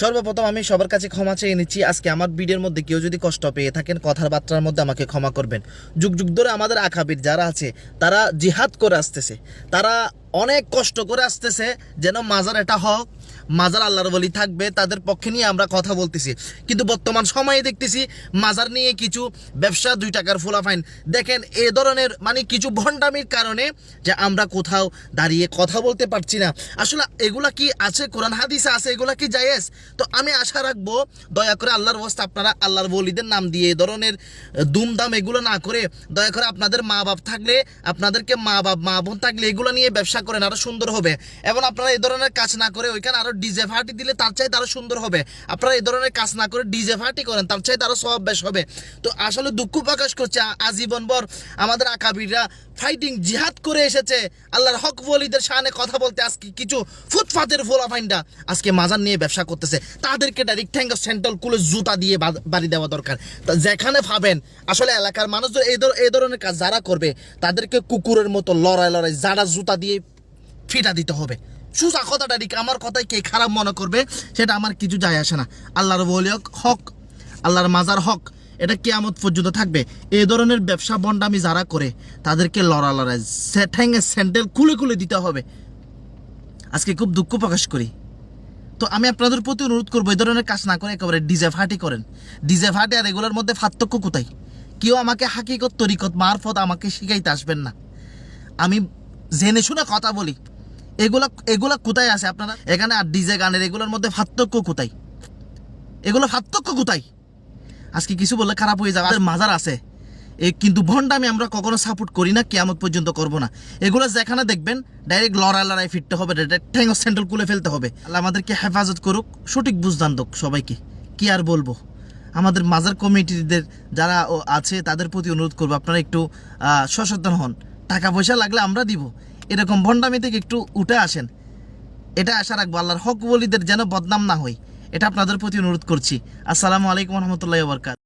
সর্বপ্রথম আমি সবার কাছে ক্ষমা চেয়ে নিচ্ছি, আজকে আমার ভিডিওর মধ্যে কেউ যদি কষ্ট পেয়ে থাকেন, কথাবার্তার মধ্যে আমাকে ক্ষমা করবেন। যুগ যুগ ধরে আমাদের আখাবির যারা আছে, তারা জিহাদ করে আসতেছে। তারা অনেক কষ্ট করে আসতেছে, যেন মাজার এটা হোক মাজার আল্লাহর বলি থাকবে, তাদের পক্ষে নিয়ে আমরা কথা বলতেছি। কিন্তু বর্তমান সময়ে দেখতেছি, মাজার নিয়ে কিছু ব্যবসা, দুই টাকার ফোলাফাইন দেখেন, এ ধরনের মানে কিছু ভণ্ডামির কারণে যে আমরা কোথাও দাঁড়িয়ে কথা বলতে পারছি না। আসলে এগুলা কি আছে? কোরআন হাদিসে আছে, এগুলা কি জায়েজ? তো আমি আশা রাখব, দয়া করে আল্লাহর বস্তা আপনারা আল্লাহর বলিদের নাম দিয়ে এ ধরনের দুমদাম এগুলো না করে, দয়া করে আপনাদের মা বাপ থাকলে, আপনাদেরকে মা বাপ মা বোন থাকলে এগুলো নিয়ে ব্যবসা করেন, আরও সুন্দর হবে। এবং আপনারা এই ধরনের কাজ না করে ওইখানে আরও ডিজে ফার্টি দিলে তার চাইতে আরও সুন্দর হবে। আপনারা এই ধরনের কাজ না করে ডিজে ফার্টি করেন, তার চাইতে আরও সব বেশ হবে। তো আসলে দুঃখ প্রকাশ করছে আ- আজীবন ভর আমাদের আকাবিররা ফাইটিং জিহাদ করে এসেছে। আল্লাহর হক বলিদের সামনে কথা বলতে আজকে কিছু ফুটফাতের ফোলা ফাইনটা আজকে মাজার নিয়ে ব্যবসা করতেছে। তাদেরকে ডাইরেক্ট ঠ্যাঙ্গা সেন্ট্রাল কুলে জুতা দিয়ে বাড়ি দেওয়া দরকার। তা যেখানে ভাবেন, আসলে এলাকার মানুষ এই ধর- এই ধরনের কাজ যারা করবে, তাদেরকে কুকুরের মতো লড়াই লড়াই, যারা জুতা দিয়ে ফিটা দিতে হবে। সুজা কথাটা ঠিক আমার কথাই কে খারাপ মনে করবে সেটা আমার কিছু যায় আসে না। আল্লাহর বলি হক আল্লাহর মাজার হক, এটা কেয়ামত পর্যন্ত থাকবে। এই ধরনের ব্যবসা বন্ডামি যারা করে, তাদেরকে লড়া লড়াই ঠ্যাঙে স্যান্ডেল খুলে খুলে দিতে হবে। আজকে খুব দুঃখ প্রকাশ করি। তো আমি আপনাদের প্রতি অনুরোধ করব এই ধরনের কাজ না করে একেবারে ডিজে ফাটি করেন। ডিজে ফাটি আর এগুলোর মধ্যে পার্থক্য কোথায়? কেউ আমাকে হাকিকত, তরিকত, মারফত আমাকে শিখাইতে আসবেন না। আমি জেনে শুনে কথা বলি। এগুলা এগুলা কোথায় আছে আপনারা? এখানে আর ডিজে গানের এগুলোর মধ্যে পার্থক্য কোথায়? এগুলো পার্থক্য কোথায়? আজকে কিছু বললে খারাপ হয়ে যাবে। মাজার আছে। এই কিন্তু ভণ্ডামি আমরা কখনো সাপোর্ট করি না, কেয়ামত পর্যন্ত করব না। এগুলো যেখানে দেখবেন ডাইরেক্ট লড়াই লড়াই ফিরতে হবে ঠ্যাং সেন্ট্রাল খুলে ফেলতে হবে। আল্লাহ আমাদেরকে হেফাজত করুক, সঠিক বুঝদান দোক সবাইকে। কি আর বলব? আমাদের মাজার কমিটিদের যারা আছে, তাদের প্রতি অনুরোধ করব, আপনারা একটু সচেতন হন। টাকা পয়সা লাগলে আমরা দিব। এরকম ভণ্ডামি থেকে একটু উঠে আসেন। এটা আশা রাখব আল্লাহর হক বলিদের যেন বদনাম না হয়। এটা আপনাদের প্রতি অনুরোধ করছি। আসসালামু আলাইকুম রহমতুল্লাহ বরকাত